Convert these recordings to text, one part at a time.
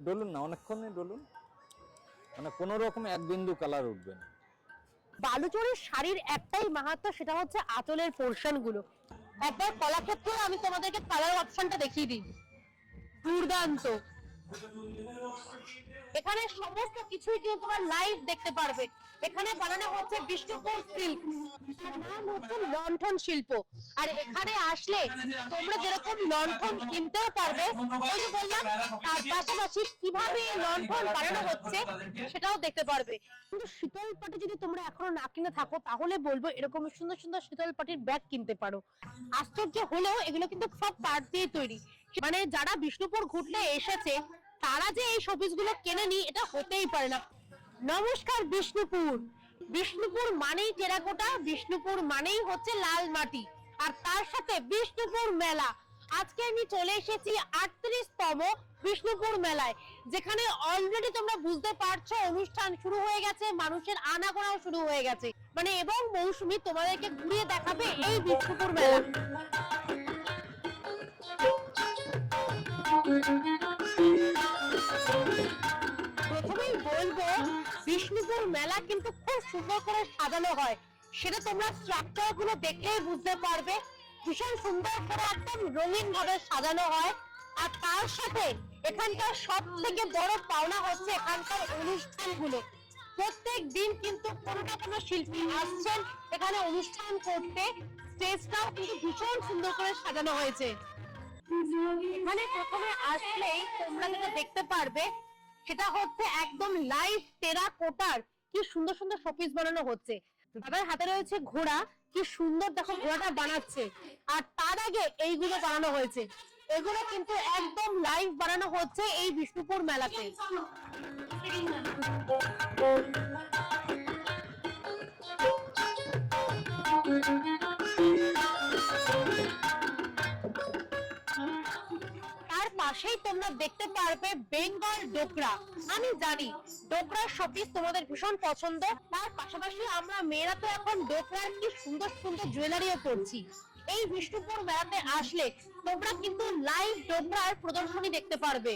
ডলুন না, অনেকক্ষণই ডলুন। মানে কোনো রকম এক বিন্দু কালার উঠবে না। বালুচরের শাড়ির একটাই মাহাত্ম সেটা হচ্ছে আঁচলের পোর্শনগুলো একবার কলাক্ষেত্রে আমি তোমাদেরকে কালার অপশনটা দেখিয়ে দিই। দুর্দান্ত। এখানে সমস্ত কিছুই কিন্তু তোমরা লাইভ দেখতে পারবে। এখানে বানানো হচ্ছে বিষ্ণুপুর সিল্ক নাম হচ্ছে লণ্ঠন শিল্প। আর এখানে আসলে তোমরা যেরকম লণ্ঠন কিনতেও পারবে, ওই যে বললাম, তার পাশাপাশি কীভাবে এই লণ্ঠন বানানো হচ্ছে সেটাও দেখতে পারবে। কিন্তু শীতল পাটি যদি তোমরা এখনও না কিনে থাকো, তাহলে বলব এরকম সুন্দর সুন্দর শীতল পাটির ব্যাগ কিনতে পারো। আশ্চর্য হলেও এগুলো কিন্তু সব পাট দিয়ে তৈরি। মানে যারা বিষ্ণুপুর ঘুরলে এসেছে তারা যে এই শোপিসগুলো কেনেনি, এটা হতেই পারে না। নমস্কার, বিষ্ণুপুর। বিষ্ণুপুর মানেই টেরাকোটা, বিষ্ণুপুর মানেই হচ্ছে লাল মাটি। আর তার সাথে বিষ্ণুপুর মেলা। আজকে আমি চলে এসেছি আটত্রিশতম বিষ্ণুপুর মেলায়, যেখানে অলরেডি তোমরা বুঝতে পারছ, অনুষ্ঠান শুরু হয়ে গেছে, মানুষের আনাগোনাও শুরু হয়ে গেছে। মানে এবং মৌসুমি তোমাদেরকে ঘুরিয়ে দেখাবে এই বিষ্ণুপুর মেলা। বিষ্ণুপুর মেলা কিন্তু খুব সুন্দর করে সাজানো হয়। সেটা তোমরা স্ট্রাকচারগুলো দেখলেই বুঝতে পারবে। ভীষণ সুন্দর করে একদম রঙিন ভাবে সাজানো হয়। আর তার সাথে এখানকার সব থেকে বড় পাওনা হচ্ছে এখানকার অনুষ্ঠানগুলো প্রত্যেক দিন কিন্তু কোনো না কোনো শিল্পী আসছেন এখানে অনুষ্ঠান করতে। স্টেজটাও কিন্তু ভীষণ সুন্দর করে সাজানো হয়েছে। এখানে প্রথমে আসলেই তোমরা যেটা দেখতে পারবে সেটা হচ্ছে একদম লাইভ টেরা কোটার কি সুন্দর সুন্দর শোপিস বানানো হচ্ছে। দাদার হাতে রয়েছে ঘোড়া, কি সুন্দর দেখো ঘোড়াটা বানাচ্ছে। আর তার আগে এইগুলো বানানো হয়েছে। এগুলো কিন্তু একদম লাইভ বানানো হচ্ছে এই বিষ্ণুপুর মেলাতে। পাশেই তোমরা দেখতে পারবে বেঙ্গল ডোকরা। আমি জানি ডোকরার শপিস তোমাদের ভীষণ পছন্দ। তার পাশাপাশি আমরা মেয়েরা তো এখন ডোকরার কি সুন্দর সুন্দর জুয়েলারিও করছি। এই বিষ্ণুপুর মেলাতে আসলে তোমরা কিন্তু লাইভ ডোকরার প্রদর্শনী দেখতে পারবে।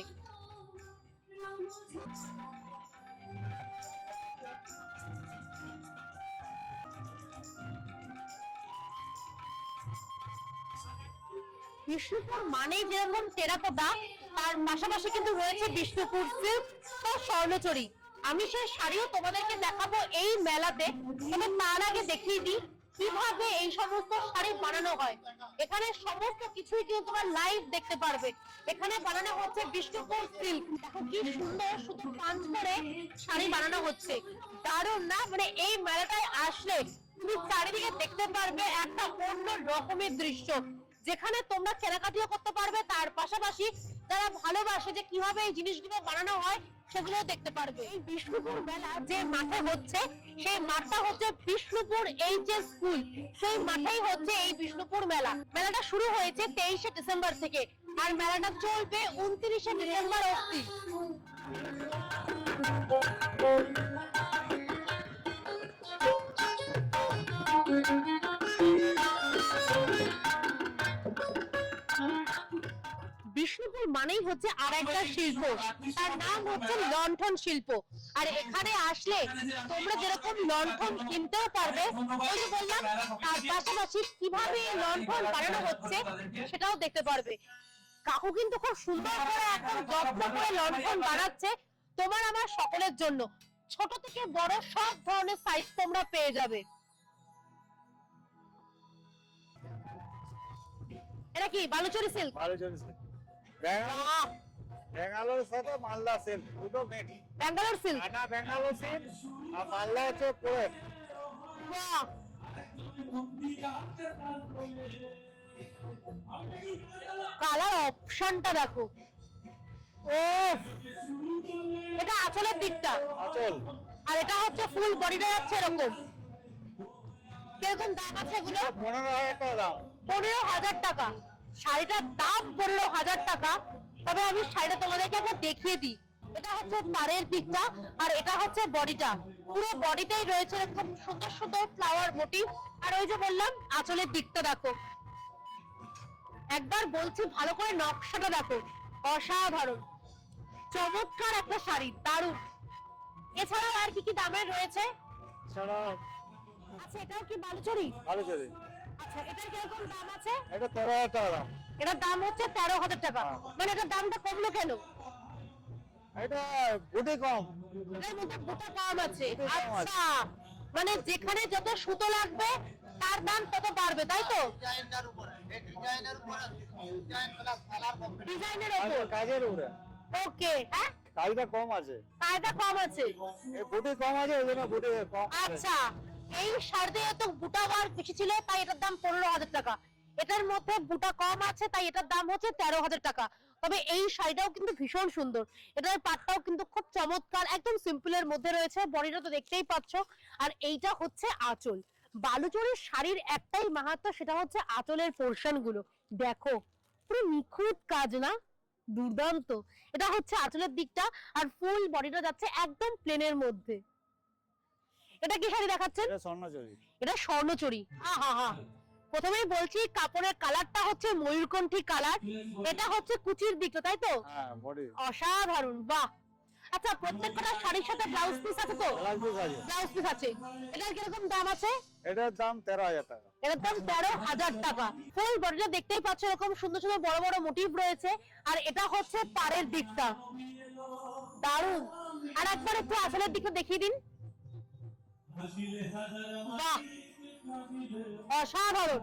বিষ্ণুপুর মানেই যেরকম টেরাকোটা, তার পাশাপাশি কিন্তু রয়েছে বিষ্ণুপুর সিল্ক ও স্বর্ণচুরি। আমি সেই শাড়িও তোমাদেরকে দেখাবো এই মেলাতে, তবে তার আগে দেখিয়ে দিই কীভাবে এই সমস্ত শাড়ি বানানো হয়। এখানে সমস্ত কিছুই কিন্তু তোমরা লাইভ দেখতে পারবে। এখানে বানানো হচ্ছে বিষ্ণুপুর সিল্ক। দেখো কি সুন্দর শুধু পাঞ্চ করে শাড়ি বানানো হচ্ছে। দারুণ না? মানে এই মেলাটায় আসলে তুমি চারিদিকে দেখতে পারবে একটা অন্য রকমের দৃশ্য। যেখানে তোমরা কেনাকাটিও করতে পারবে, তার পাশাপাশি তারা ভালোবাসে যে কীভাবে এই জিনিসগুলো বানানো হয় সেগুলো দেখতে পারবে। এই বিষ্ণুপুর মেলা যে মাঠে হচ্ছে, সেই মাঠটা হচ্ছে বিষ্ণুপুর এইচ এস স্কুল। সেই মাঠেই হচ্ছে এই বিষ্ণুপুর মেলা। মেলাটা শুরু হয়েছে তেইশে ডিসেম্বর থেকে, আর মেলাটা চলবে উনত্রিশে ডিসেম্বর অব্দি বিষ্ণুপুর মানেই হচ্ছে আর একটা শিল্প। তার নাম হচ্ছে লণ্ঠন শিল্প। আর এখানে আসলে তোমরা যেরকম লণ্ঠন কিনতেও পারবে ওই যে বললাম তার পাশাপাশি কীভাবে এই লণ্ঠন বানানো হচ্ছে সেটাও দেখতে পারবে। কাকু কিন্তু খুব সুন্দর করে এখন যত্ন করে লণ্ঠন বানাচ্ছে তোমার আমার সকলের জন্য। ছোট থেকে বড় সব ধরনের সাইজ তোমরা পেয়ে যাবে। এটা কি? বালুচরি সিল্ক ভালো চলছে ব্যাঙ্গালোর। সাথে মালদা সিল্ক দুটো মিক্স ব্যাঙ্গালোর সিল্ক? আটা ব্যাঙ্গালোর সিল্ক আর মালদা হচ্ছে কোয়েট কালার অপশনটা দেখো। ও এটা আঁচলের দিকটা। আচল। আর এটা হচ্ছে ফুল বডিটা যাচ্ছে এরকম। কীরকম দাম আছে এগুলো? পনেরো হাজার টাকা দাম। পনেরো হাজার টাকা। শাড়িটার দাম পনেরো হাজার টাকা তবে আমি শাড়িটা তোমাদেরকে একবার দেখিয়ে দিই। এটা হচ্ছে পাড়ের দিকটা আর এটা হচ্ছে বডিটা। পুরো বডিটাই রয়েছে এরকম সুন্দর সুন্দর ফ্লাওয়ার মোটিভ আর ওই যে বললাম আঁচলের দিকটা দেখো। একবার বলছি ভালো করে নকশাটা দেখো। অসাধারণ। চমৎকার একটা শাড়ি দারুণ। এছাড়াও আর কি কি দামের রয়েছে? আচ্ছা এটাও কি বালুচরি? ভালো চলে আচ্ছা এটার কীরকম দাম আছে? এটা তেরো হাজার টাকা এটার দাম হচ্ছে তেরো হাজার টাকা। হ্যাঁ। মানে এটার দামটা কমলো কেন? এটা গুটি কম। এটার মধ্যে বুটা কম আছে। বুটা কম আছে। আচ্ছা মানে যেখানে যত সুতো লাগবে তার দাম তত বাড়বে তাই তো? ডিজাইনের উপরে কাজের- উপর? ওকে হ্যাঁ? কম আছে। কায়দা কম আছে। গুটি কম আছে ওই জন্য গুটি কম আছে। আচ্ছা এই শাড়িতে তো বুটা বার বেশি ছিল, তাই এটার দাম পনেরো হাজার টাকা। এটার মধ্যে বুটা কম আছে, তাই এটার দাম হচ্ছে তেরো হাজার টাকা। তবে এই শাড়িটাও কিন্তু ভীষণ সুন্দর। এটার পাটটাও কিন্তু খুব চমৎকার, একদম সিম্পলের মধ্যে রয়েছে, বডিটা তো দেখতেই পাচ্ছ। আর এইটা হচ্ছে আঁচল। বালুচরের শাড়ির একটাই মাহাত্ম, সেটা হচ্ছে আঁচলের পোর্শনগুলো। দেখো, পুরো নিখুঁত কাজ না? দুর্দান্ত। এটা হচ্ছে আঁচলের দিকটা, আর ফুল বডিটা যাচ্ছে একদম প্লেনের মধ্যে। এটা কি শাড়ি দেখাচ্ছেন? এটা স্বর্ণচুরি। এটা স্বর্ণচুরি। আহা হা প্রথমেই বলছি কাপড়ের কালারটা হচ্ছে ময়ূরকণ্ঠী কালার। এটা হচ্ছে কুচির দিকটা তাই তো? হ্যাঁ বডি। অসাধারণ বাহ। আচ্ছা প্রত্যেকটা শাড়ির সাথে ব্লাউজ পিস আছে তো? ব্লাউজ পিস আছে। এটার কীরকম দাম আছে? এটার দাম তেরো হাজার টাকা। এটার দাম তেরো হাজার টাকা। ফুল বডিটা দেখতেই পাচ্ছ এরকম সুন্দর সুন্দর বড় বড় মোটিভ রয়েছে। আর এটা হচ্ছে পাড়ের দিকটা। দারুণ। আর একবার একটু আসলের দিকটা দেখিয়ে দিন। অসাধারণ।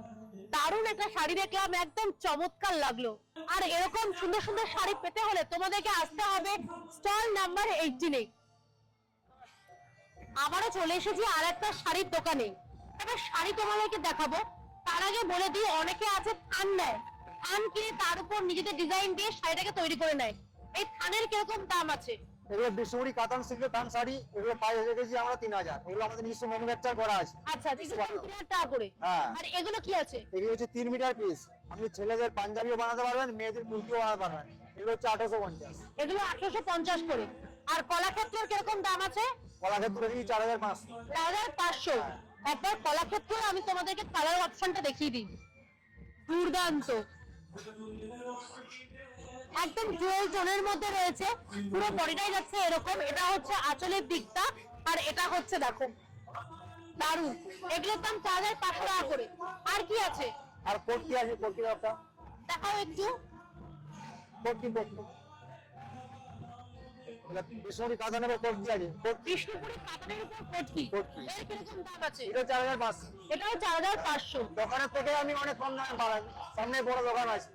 দারুণ একটা শাড়ি দেখলাম, একদম চমৎকার লাগল। আর এরকম সুন্দর সুন্দর শাড়ি পেতে হলে তোমাদেরকে আসতে হবে স্টল নাম্বার এইটিনে আবারও চলে এসেছি আর একটা শাড়ির দোকানে। এবার শাড়ি তোমাদেরকে দেখাবো। তার আগে বলে দিই, অনেকে আছে থান নেয়। থান কিনে তার উপর নিজেদের ডিজাইন দিয়ে শাড়িটাকে তৈরি করে নেয়। এই থানের কীরকম দাম আছে? এগুলো বিষ্ণুপুরি কাতান সিল্কের থান শাড়ি এগুলো পাই হয়ে গেছি আমরা তিন হাজার। এগুলো আমাদের নিজস্ব ম্যানুফ্যাকচার করা আছে। আচ্ছা এগুলো তিন হাজার টাকা করে হ্যাঁ। আর এগুলো কি আছে? এগুলো হচ্ছে তিন মিটার পিস আপনি ছেলেদের পাঞ্জাবিও বানাতে পারবেন মেয়েদের কুর্তিও বানাতে পারবেন। এগুলো হচ্ছে আঠারোশো পঞ্চাশ। এগুলো আঠারোশো পঞ্চাশ করে। আর কলাক্ষেত্রের কীরকম দাম আছে? কলাক্ষেত্র থেকে চার হাজার পাঁচশো। চার হাজার পাঁচশো। একবার কলাক্ষেত্রের আমি তোমাদেরকে কালার অপশনটা দেখিয়ে দিই। দুর্দান্ত। একদম জুয়েল টোনের মধ্যে রয়েছে। পুরো বডিটাই যাচ্ছে এরকম। এটা হচ্ছে আঁচলের দিকটা আর এটা হচ্ছে দেখো দারুণ এগুলোর দাম চার হাজার পাঁচশো টাকা করে। আর কি আছে? আর কোটকি আছে? কোটকি একটা দেখাও একটু। কোটকি কোটকি বিষ্ণুপুরি কাতান নেবে কোটকি আছে? কোটকি বিষ্ণুপুরি কাতানের উপর কটকি কটকি। এর কীরকম দাম আছে? এটা চার হাজার পাঁচশো। এটাও চার হাজার পাঁচশো। দোকানের থেকে আমি অনেক কম দামে পাই সামনে বড় দোকান আছে।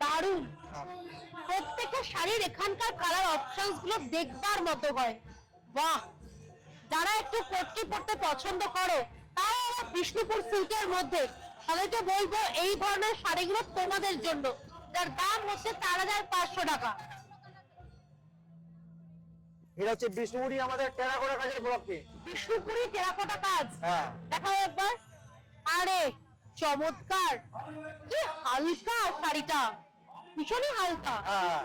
দারুণ। প্রত্যেকটা শাড়ির এখানকার কালার অপশনসগুলো দেখবার মতো হয়। বাহ! যারা একটু কটকি পড়তে পছন্দ করো তাও আবার বিষ্ণুপুর সিল্কের মধ্যে। তাদেরকে বলব এই ধরনের শাড়িগুলো তোমাদের জন্য। যার দাম হচ্ছে চার হাজার পাঁচশো টাকা। এটা হচ্ছে বিষ্ণুপুরি আমাদের টেরাকোটা কাজের ব্লককে বিষ্ণুপুরি টেরাকোটা কাজ? হ্যাঁ। দেখাও একবার। আরে চমৎকার! কি হালকা শাড়িটা! ভীষণই হালকা। হ্যাঁ।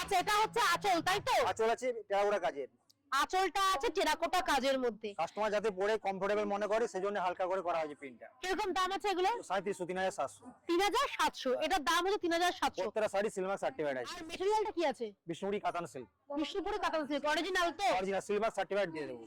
আচ্ছা এটা হচ্ছে আঁচল তাই তো? আচল আছে টেরাকোটা কাজের। আঁচলটা আছে টেরাকোটা কাজের মধ্যে। কাস্টমার যাতে পরে কমফোর্টেবল মনে করে সেজন্য হালকা করে করা হয়েছে প্রিন্টটা কীরকম দাম আছে এগুলো? সাড়ে তিনশো তিন হাজার সাতশো। তিন হাজার সাতশো। এটার দাম হচ্ছে তিন হাজার সাতশো। প্রত্যেকটা শাড়ি সিলভার সার্টিফাইড আছে। আর কি আছে? বিষ্ণুপুরি কাতান সিল্ক বিষ্ণুপুরে কাতান সিল্ক অরিজিনাল তো? অরিজিনাল সিলভার সার্টিফাইড দিয়ে দেবো।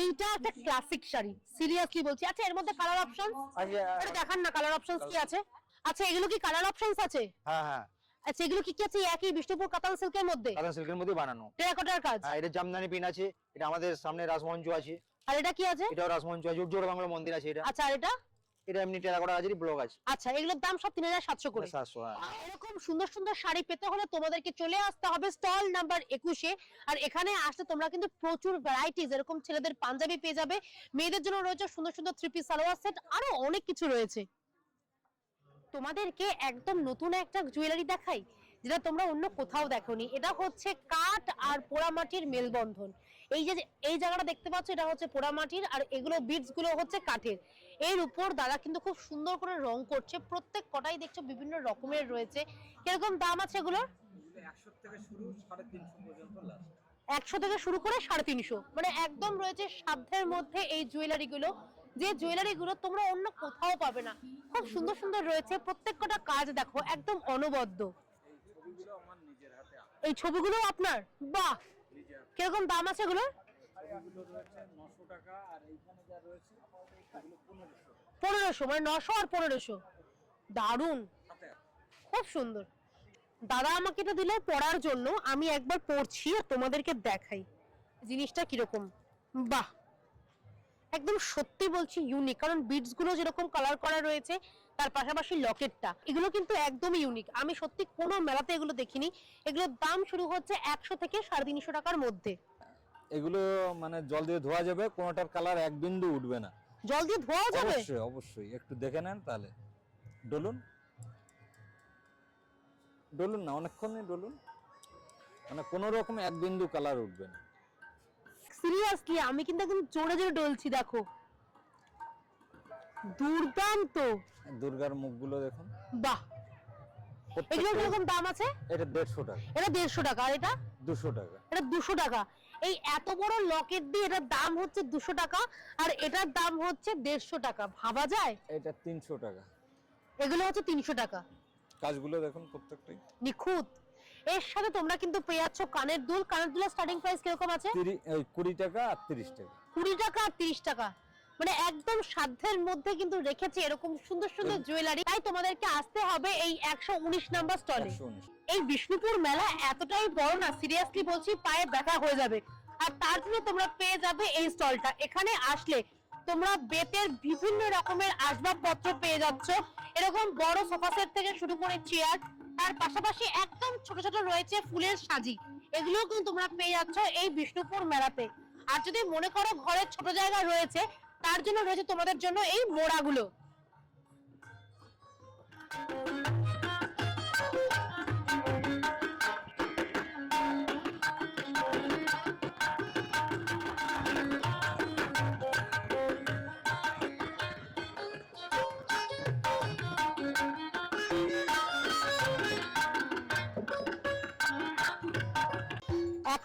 এইটা একটা ক্লাসিক শাড়ি। সিরিয়াসলি বলছি। আচ্ছা এর মধ্যে কালার অপশন আচ্ছা দেখান না কালার অপশনস কি আছে? আচ্ছা এগুলো কি কালার অপশনস আছে? হ্যাঁ হ্যাঁ। আচ্ছা এগুলো কি কি আছে একই বিষ্ণুপুর কাতান সিল্কের মধ্যে? কাতান সিল্কের মধ্যে বানানো। টেরাকোটার কাজ। হ্যাঁ এটা জামদানি পিন আছে এটা আমাদের সামনে রাসমঞ্চ আছে। আর এটা কি আছে? এটাও রাসমঞ্চ আছে উজ্জ্বল বাংলা মন্দির আছে এটা। আচ্ছা আর এটা? এটা এমনি টেরাকোটা কাজেরই ব্লক আছে। আচ্ছা এগুলোর দাম সব তিন হাজার সাতশো করে। সাতশো হ্যাঁ। এরকম সুন্দর সুন্দর শাড়ি পেতে হলে তোমাদেরকে চলে আসতে হবে স্টল নাম্বার একুশে। আর এখানে আসলে তোমরা কিন্তু প্রচুর ভ্যারাইটিস এরকম ছেলেদের পাঞ্জাবি পেয়ে যাবে। মেয়েদের জন্য রয়েছে সুন্দর সুন্দর থ্রি পিস সালোয়ার সেট আরও অনেক কিছু রয়েছে। তোমাদেরকে একদম নতুন একটা জুয়েলারি দেখাই, যেটা তোমরা অন্য কোথাও দেখোনি। এটা হচ্ছে কাঠ আর পোড়ামাটির মেলবন্ধন। এই যে, এই জায়গাটা দেখতে পাচ্ছ, এটা হচ্ছে পোড়ামাটির, আর এগুলো বিটসগুলো হচ্ছে কাঠের। এর উপর দাদা কিন্তু খুব সুন্দর করে রং করছে। প্রত্যেক কটাই দেখছ বিভিন্ন রকমের রয়েছে। কীরকম দাম আছে এগুলোর? একশো থেকে শুরু করে সাড়ে তিনশো। মানে একদম রয়েছে সাধ্যের মধ্যে এই জুয়েলারি গুলো। যে জুয়েলারি গুলো তোমরা অন্য কোথাও পাবে না। খুব সুন্দর সুন্দর রয়েছে প্রত্যেক কটা কাজ দেখো, একদম অনবদ্য। এই ছবিগুলো আপনার? বাহ! কীরকম দাম আছে এগুলোর? পনেরোশো মানে নশো আর পনেরোশো। দারুণ। খুব সুন্দর। দাদা আমাকে এটা দিলে পড়ার জন্য, আমি একবার পড়ছি আর তোমাদেরকে দেখাই। জিনিসটা কীরকম? বাহ! একদম সত্যি বলছি ইউনিক কারণ বিটসগুলো যেরকম কালার করা রয়েছে তার পাশাপাশি লকেটটা এগুলো কিন্তু একদমই ইউনিক আমি সত্যি কোনো মেলাতে এগুলো দেখিনি। এগুলোর দাম শুরু হচ্ছে একশো থেকে সাড়ে তিনশো টাকার মধ্যে। এগুলো মানে জল দিয়ে ধোয়া যাবে কোনোটার কালার এক বিন্দু উঠবে না। জল দিয়ে ধোয়া যাবে? অবশ্যই অবশ্যই। একটু দেখে নেন তাহলে। ডলুন। ডলুন না অনেকক্ষণই ডলুন। মানে কোনো রকম এক বিন্দু কালার উঠবে না। সিরিয়াসলি আমি কিন্তু একদম জোরে জোরে ডলছি দেখো। দুর্দান্ত। দুর্গার মুখগুলো দেখুন। বাহ। এগুলো কীরকম দাম আছে? এটা দেড়শো টাকা। এটা দেড়শো টাকা আর এটা? দুশো টাকা। এটা দুশো টাকা। এই এত বড় লকেট দিয়ে এটার দাম হচ্ছে দুশো টাকা আর এটার দাম হচ্ছে দেড়শো টাকা। ভাবা যায়? এটা তিনশো টাকা। এগুলো হচ্ছে তিনশো টাকা। কাজগুলো দেখুন প্রত্যেকটাই। নিখুঁত। এর সাথে তোমরা কিন্তু পেয়ে যাচ্ছ কানের দুল। কানের দুলের স্টার্টিং প্রাইস কীরকম আছে? কুড়ি টাকা আর তিরিশ টাকা। কুড়ি টাকা আর তিরিশ টাকা। মানে একদম সাধ্যের মধ্যে কিন্তু রেখেছে এরকম সুন্দর সুন্দর জুয়েলারি তাই তোমাদেরকে আসতে হবে এই একশো উনিশ নাম্বার স্টলে এই বিষ্ণুপুর মেলা এতটাই বড় না সিরিয়াসলি বলছি পায়ে ব্যথা হয়ে যাবে। আর তার জন্য তোমরা পেয়ে যাবে এই স্টলটা এখানে আসলে তোমরা বেতের বিভিন্ন রকমের আসবাবপত্র পেয়ে যাচ্ছ। এরকম বড় সোফা সেট থেকে শুরু করে চেয়ার তার পাশাপাশি একদম ছোট ছোট রয়েছে ফুলের সাজি। এগুলোও কিন্তু তোমরা পেয়ে যাচ্ছ এই বিষ্ণুপুর মেলাতে। আর যদি মনে করো ঘরের ছোট জায়গা রয়েছে, তার জন্য রয়েছে তোমাদের জন্য এই মোড়াগুলো।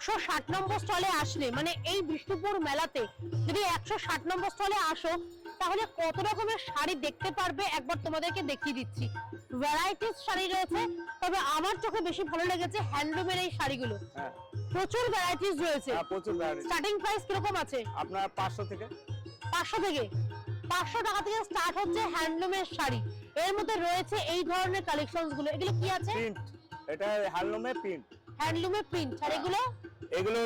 একশো ষাট নম্বর স্টলে আসলে মানে এই বিষ্ণুপুর মেলাতে যদি একশো ষাট নম্বর স্টলে আসো তাহলে কত রকমের শাড়ি দেখতে পারবে? একবার তোমাদেরকে দেখিয়ে দিচ্ছি। ভ্যারাইটিস শাড়ি রয়েছে তবে আমার চোখে বেশি ভালো লেগেছে হ্যান্ডলুমের এই শাড়িগুলো। হ্যাঁ। প্রচুর ভ্যারাইটিস রয়েছে। হ্যাঁ, প্রচুর স্টার্টিং প্রাইস কীরকম আছে? আপনার পাঁচশো থেকে। পাঁচশো থেকে। পাঁচশো টাকা থেকে স্টার্ট হচ্ছে হ্যান্ডলুমের শাড়ি। এর মধ্যে রয়েছে এই ধরনের কালেকশনসগুলো। এগুলো কি আছে? প্রিন্ট এটা হ্যান্ডলুমে প্রিন্ট হ্যান্ডলুমের প্রিন্ট আর এগুলো? এগুলো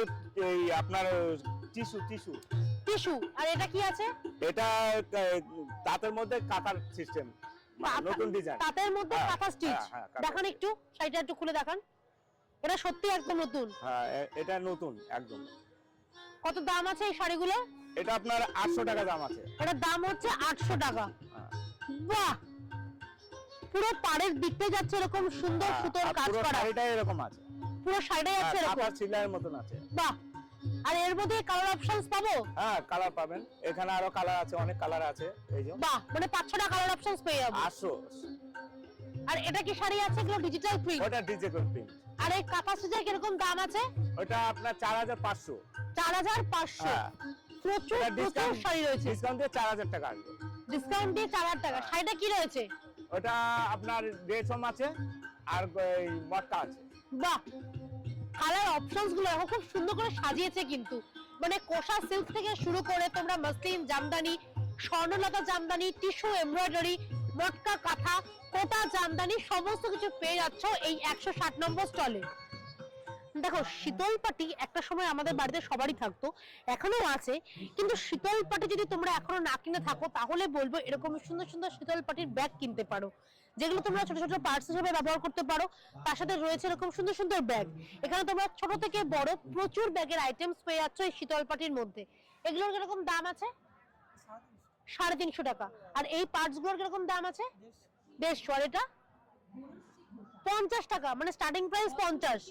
এই আপনার টিস্যু টিস্যু টিস্যু আর এটা কি আছে? এটা তাঁতের মধ্যে কাটার সিস্টেম নতুন ডিজাইন তাঁতের মধ্যে হ্যাঁ, কাঁথা স্টিচ হ্যাঁ, হ্যাঁ, দেখান একটু শাড়িটা একটু খুলে দেখান। এটা সত্যি একদম নতুন? হ্যাঁ এটা নতুন একদম। কত দাম আছে এই শাড়িগুলো? এটা আপনার আটশো টাকা দাম আছে। এটার দাম হচ্ছে আটশো টাকা। বাহ! পুরো পাড়ের দিকতে যাচ্ছে এরকম সুন্দর সুতোর কাজ করা। শাড়িটা এরকম আছে। পুরো যাচ্ছে হ্যাঁ, এরকম। কাঁথা সিলাইয়ের মতন আছে। বাহ! আর এর মধ্যে কালার অপশনস পাবো? হ্যাঁ কালার পাবেন। এখানে আরও কালার আছে অনেক কালার আছে এই যে। বাহ! মানে পাঁচ ছটা কালার অপশনস পেয়ে যাব। আটশো আর এটা কি শাড়ি আছে? এগুলো ডিজিটাল প্রিন্ট ওটা ডিজিটাল প্রিন্ট আর এই কাঁথা স্টিচের কীরকম দাম আছে? ওটা আপনার চার হাজার পাঁচশো। চার হাজার পাঁচশো। হ্যাঁ। প্রচুর প্রচুর শাড়ি রয়েছে। ডিসকাউন্ট দিয়ে চার হাজার টাকা আসবে। ডিসকাউন্ট দিয়ে চার হাজার টাকা। শাড়িটা কি রয়েছে? ওটা আপনার রেশম আছে আর মটকা আছে। বাহ! কালার অপশনসগুলো খুব সুন্দর করে সাজিয়েছে কিন্তু। মানে কোষা সিল্ক থেকে শুরু করে তোমরা muslin jamdani, Swarnalata jamdani tissue embroidery matka, kantha, kota, Jamdani, সমস্ত কিছু পেয়ে যাচ্ছ এই একশো ষাট নম্বর স্টলে দেখো, শীতল পাটি একটা সময় আমাদের বাড়িতে সবারই থাকতো, এখনও আছে, কিন্তু শীতল পাটি যদি তোমরা এখনও না কিনে থাকো, তাহলে বলব এরকম সুন্দর সুন্দর শীতল পাটির ব্যাগ কিনতে পারো। যেগুলো তোমরা ছোট ছোট পার্টস হিসেবে ব্যবহার করতে পারো, তার সাথে রয়েছে এরকম সুন্দর সুন্দর ব্যাগ এখানে তোমরা ছোট থেকে বড় প্রচুর ব্যাগের আইটেমস পেয়ে যাচ্ছ এই শীতল পাটির মধ্যে। এগুলোর কীরকম দাম আছে? সাড়ে তিনশো টাকা। আর এই পার্টসগুলোর কীরকম দাম আছে? দেড়শো। আর এটা? পঞ্চাশ টাকা মানে স্টার্টিং প্রাইস পঞ্চাশ।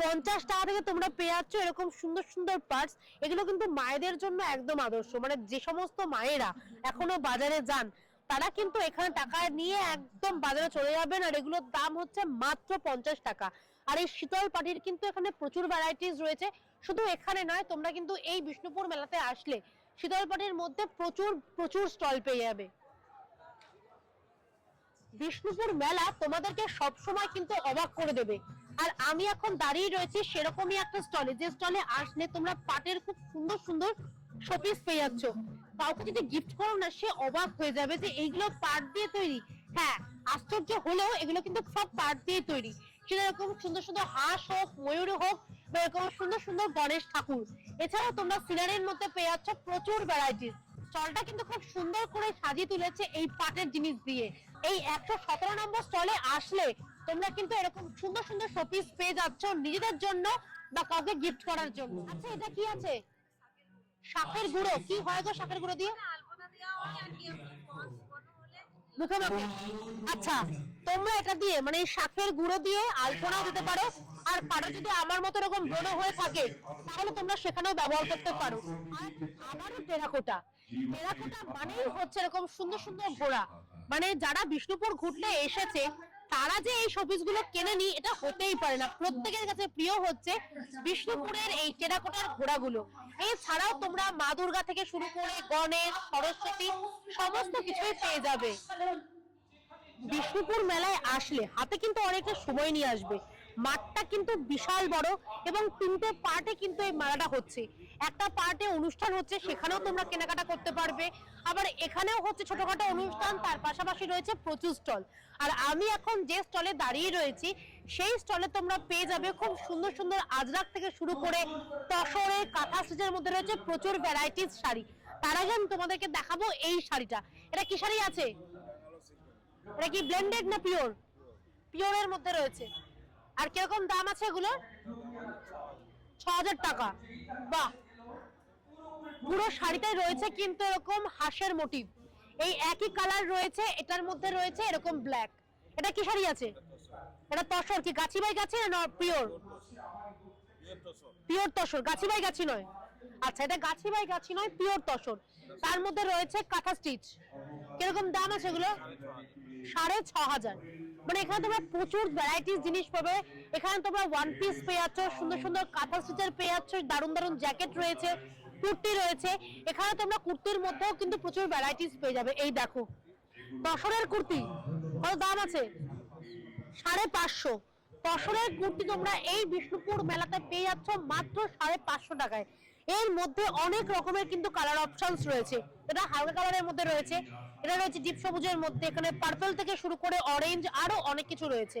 পঞ্চাশ টাকা থেকে তোমরা পেয়ে যাচ্ছ এরকম সুন্দর সুন্দর পার্টস এগুলো কিন্তু মায়েদের জন্য একদম আদর্শ। মানে যে সমস্ত মায়েরা এখনও বাজারে যান তারা কিন্তু এখানে টাকা নিয়ে একদম বাজারে চলে যাবেন, আর এগুলোর দাম হচ্ছে মাত্র পঞ্চাশ টাকা। আর এই শীতল পাটির কিন্তু এখানে প্রচুর ভ্যারাইটিস রয়েছে। শুধু এখানে নয়, তোমরা কিন্তু এই বিষ্ণুপুর মেলাতে আসলে শীতল পাটির মধ্যে প্রচুর প্রচুর স্টল পেয়ে যাবে। বিষ্ণুপুর মেলা তোমাদেরকে সব সময় কিন্তু অবাক করে দেবে। আর আমি এখন দাঁড়িয়ে রয়েছি সেরকমই একটা স্টলে। যে স্টলে আসলে তোমরা পাটের খুব সুন্দর সুন্দর শোপিস পেয়ে যাচ্ছ। কাউকে যদি গিফট করো না, সে অবাক হয়ে যাবে যে এইগুলো পাট দিয়ে তৈরি। হ্যাঁ আশ্চর্য হলেও এগুলো কিন্তু সব পাট দিয়ে তৈরি। সেটা এরকম সুন্দর সুন্দর হাঁস হোক, ময়ূর হোক, বা এরকম সুন্দর সুন্দর গণেশ ঠাকুর। এছাড়াও তোমরা সিনারির মধ্যে পেয়ে যাচ্ছ প্রচুর ভ্যারাইটিস স্টলটা কিন্তু খুব সুন্দর করে সাজিয়ে তুলেছে এই পাটের জিনিস দিয়ে। এই একশো সতেরো নম্বর স্টলে আসলে তোমরা কিন্তু এরকম সুন্দর সুন্দর শোপিস পেয়ে যাচ্ছ নিজেদের জন্য বা কাউকে গিফট করার জন্য। আচ্ছা এটা কি আছে? শাকের গুঁড়ো। কি হয় গো শাকের গুঁড়ো দিয়ে? মুখে মাখে। আচ্ছা তোমরা এটা দিয়ে মানে শাকের গুঁড়ো দিয়ে আলপনাও দিতে পারো। আর কারও যদি আমার মতো এরকম ব্রণ হয়ে থাকে তাহলে তোমরা সেখানেও ব্যবহার করতে পারো। আর আবারও টেরাকোটা। টেরাকোটা মানেই হচ্ছে এরকম সুন্দর সুন্দর ঘোড়া। মানে যারা বিষ্ণুপুর ঘুরতে এসেছে তারা যে এই শোপিসগুলো কেনেনি এটা হতেই পারে না। প্রত্যেকের কাছে প্রিয় হচ্ছে বিষ্ণুপুরের এই টেরাকোটার ঘোড়াগুলো। এছাড়াও তোমরা মা দুর্গা থেকে শুরু করে গণেশ, সরস্বতী, সমস্ত কিছুই পেয়ে যাবে। বিষ্ণুপুর মেলায় আসলে হাতে কিন্তু অনেকটা সময় নিয়ে আসবে। মাঠটা কিন্তু বিশাল বড় এবং তিনটে পার্টে কিন্তু এই মেলাটা হচ্ছে। একটা পার্টে অনুষ্ঠান হচ্ছে, সেখানেও তোমরা কেনাকাটা করতে পারবে। আবার এখানেও হচ্ছে ছোটখাটো অনুষ্ঠান, তার পাশাপাশি রয়েছে প্রচুর স্টল। আর আমি এখন যে স্টলে দাঁড়িয়ে রয়েছি, সেই স্টলে তোমরা পেয়ে যাবে খুব সুন্দর সুন্দর আজরাক থেকে শুরু করে তসরে, কাঁথা স্টিচের মধ্যে রয়েছে প্রচুর ভ্যারাইটিস শাড়ি। তার আগে আমি তোমাদেরকে দেখাবো এই শাড়িটা। এটা কি শাড়ি আছে? এটা কি ব্লেন্ডেড না পিওর পিওরের মধ্যে রয়েছে। আর কীরকম দাম আছে এগুলোর? ছ হাজার টাকা। বাহ! পুরো শাড়িটাই রয়েছে কিন্তু এরকম হাঁসের মোটিভ এই একই কালার রয়েছে, এটার মধ্যে রয়েছে এরকম ব্ল্যাক এটা কি শাড়ি আছে? এটা তসর কি গাছি বাই গাছি না pure? Pure tussar Gachhi by গাছি নয়। আচ্ছা এটা গাছি বাই গাছি নয়, পিওর তসর। তার মধ্যে রয়েছে কাঁথা স্টিচ কীরকম দাম আছে এগুলো? সাড়ে ছ হাজার। মানে এখানে তোমরা প্রচুর ভ্যারাইটিস জিনিস পাবে। এখানে তোমরা ওয়ান পিস পেয়ে যাচ্ছ, সুন্দর সুন্দর কাঁথা স্টিচের পেয়ে যাচ্ছ, দারুণ দারুণ জ্যাকেট রয়েছে। কুর্তি রয়েছে। এখানে তোমরা কুর্তির মধ্যেও কিন্তু প্রচুর ভ্যারাইটিস পেয়ে যাবে। এই দেখো তসরের কুর্তি, কত দাম আছে? সাড়ে পাঁচশো। তসরের কুর্তি তোমরা এই বিষ্ণুপুর মেলাতে পেয়ে যাচ্ছ মাত্র সাড়ে পাঁচশো টাকায়। এর মধ্যে অনেক রকমের কিন্তু কালার অপশনস রয়েছে। এটা হালকা কালারের মধ্যে রয়েছে। এটা রয়েছে ডিপ সবুজের মধ্যে। এখানে পার্পল থেকে শুরু করে অরেঞ্জ আরও অনেক কিছু রয়েছে।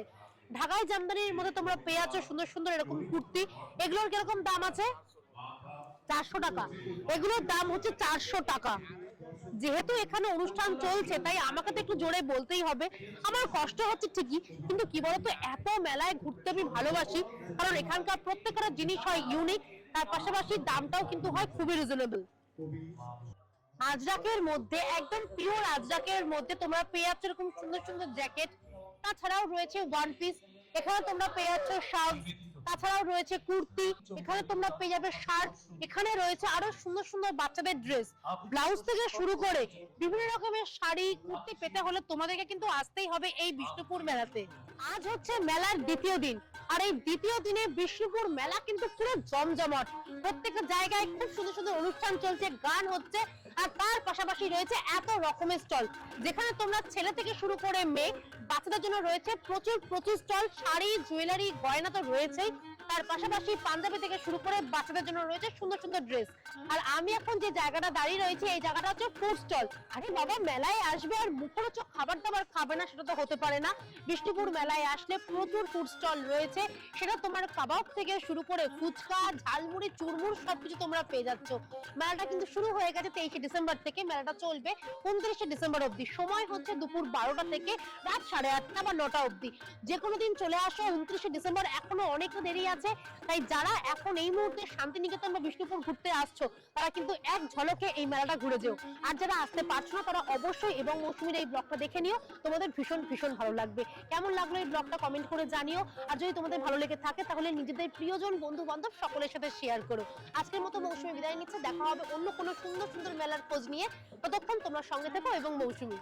ঢাকায় জামদানির মধ্যে তোমরা পেয়ে যাচ্ছ সুন্দর সুন্দর এরকম কুর্তি। এগুলোর কীরকম দাম আছে? চারশো টাকা। এগুলোর দাম হচ্ছে চারশো টাকা। যেহেতু এখানে অনুষ্ঠান চলছে, তাই আমাকে তো একটু জোরে বলতেই হবে। আমার কষ্ট হচ্ছে ঠিকই, কিন্তু কি বলতো, এত মেলায় ঘুরতে আমি ভালোবাসি, কারণ এখানকার প্রত্যেকটা জিনিস হয় ইউনিক তার পাশাপাশি দামটাও কিন্তু হয় খুবই রিজনেবল আজরাকের মধ্যে, একদম পিওর আজরাকের মধ্যে তোমরা পেয়ে যাচ্ছ এরকম সুন্দর সুন্দর জ্যাকেট তাছাড়াও রয়েছে ওয়ান পিস এখানে তোমরা পেয়ে যাচ্ছ শার্ট তাছাড়াও রয়েছে কুর্তি এখানে তোমরা পেয়ে যাবে শার্ট এখানে রয়েছে আরও সুন্দর সুন্দর বাচ্চাদের ড্রেস ব্লাউজ থেকে শুরু করে বিভিন্ন রকমের শাড়ি কুর্তি পেতে হলে তোমাদেরকে কিন্তু আসতেই হবে এই বিষ্ণুপুর মেলাতে। আজ হচ্ছে মেলার দ্বিতীয় দিন আর এই দ্বিতীয় দিনে বিষ্ণুপুর মেলা কিন্তু পুরো জমজমাট। প্রত্যেকটা জায়গায় খুব সুন্দর সুন্দর অনুষ্ঠান চলছে গান হচ্ছে আর তার পাশাপাশি রয়েছে এত রকমের স্টল। যেখানে তোমরা ছেলে থেকে শুরু করে মেয়ে, বাচ্চাদের জন্য রয়েছে প্রচুর প্রচুর স্টল, শাড়ি, জুয়েলারি, গয়না তো রয়েছেই। তার পাশাপাশি পাঞ্জাবি থেকে শুরু করে বাচ্চাদের জন্য রয়েছে সুন্দর সুন্দর ড্রেস আর আমি এখন যে জায়গাটা দাঁড়িয়ে রয়েছি, এই জায়গাটা হচ্ছে ফুড স্টল আরে বাবা, মেলায় আসবে আর মুখরোচক খাবার দাবার খাবে না, সেটা তো হতে পারে না। বিষ্ণুপুর মেলায় আসলে প্রচুর ফুড স্টল রয়েছে। সেটা তোমার কাবাব থেকে শুরু করে ফুচকা, ঝালমুড়ি চুরমুর সবকিছু তোমরা পেয়ে যাচ্ছ। মেলাটা কিন্তু শুরু হয়ে গেছে তেইশে ডিসেম্বর থেকে, মেলাটা চলবে উনত্রিশে ডিসেম্বর অবধি। সময় হচ্ছে দুপুর বারোটা থেকে রাত সাড়ে আটটা বা নটা অবধি। যে কোনো দিন চলে আসো, উনত্রিশে ডিসেম্বর এখনও অনেক দেরি আছে। তাই যারা এখন এই মুহূর্তে শান্তিনিকেতন বা বিষ্ণুপুর ঘুরতে আসছো, তারা কিন্তু এক ঝলকে এই মেলাটা ঘুরে যেও। আর যারা আসতে পারছ না, তারা অবশ্যই এবং মৌসুমীর এই ব্লগটা দেখে নিও। তোমাদের ভীষণ ভীষণ ভালো লাগবে। কেমন লাগল এই ব্লগটা কমেন্ট করে জানিও। আর যদি তোমাদের ভালো লেগে থাকে, তাহলে নিজেদের প্রিয়জন বন্ধু বান্ধব সকলের সাথে শেয়ার করো। আজকের মতো মৌসুমী বিদায় নিচ্ছে। দেখা হবে অন্য কোনো সুন্দর সুন্দর মেলার খোঁজ নিয়ে। ততক্ষণ তোমরা সঙ্গে থেকো এবং মৌসুমী।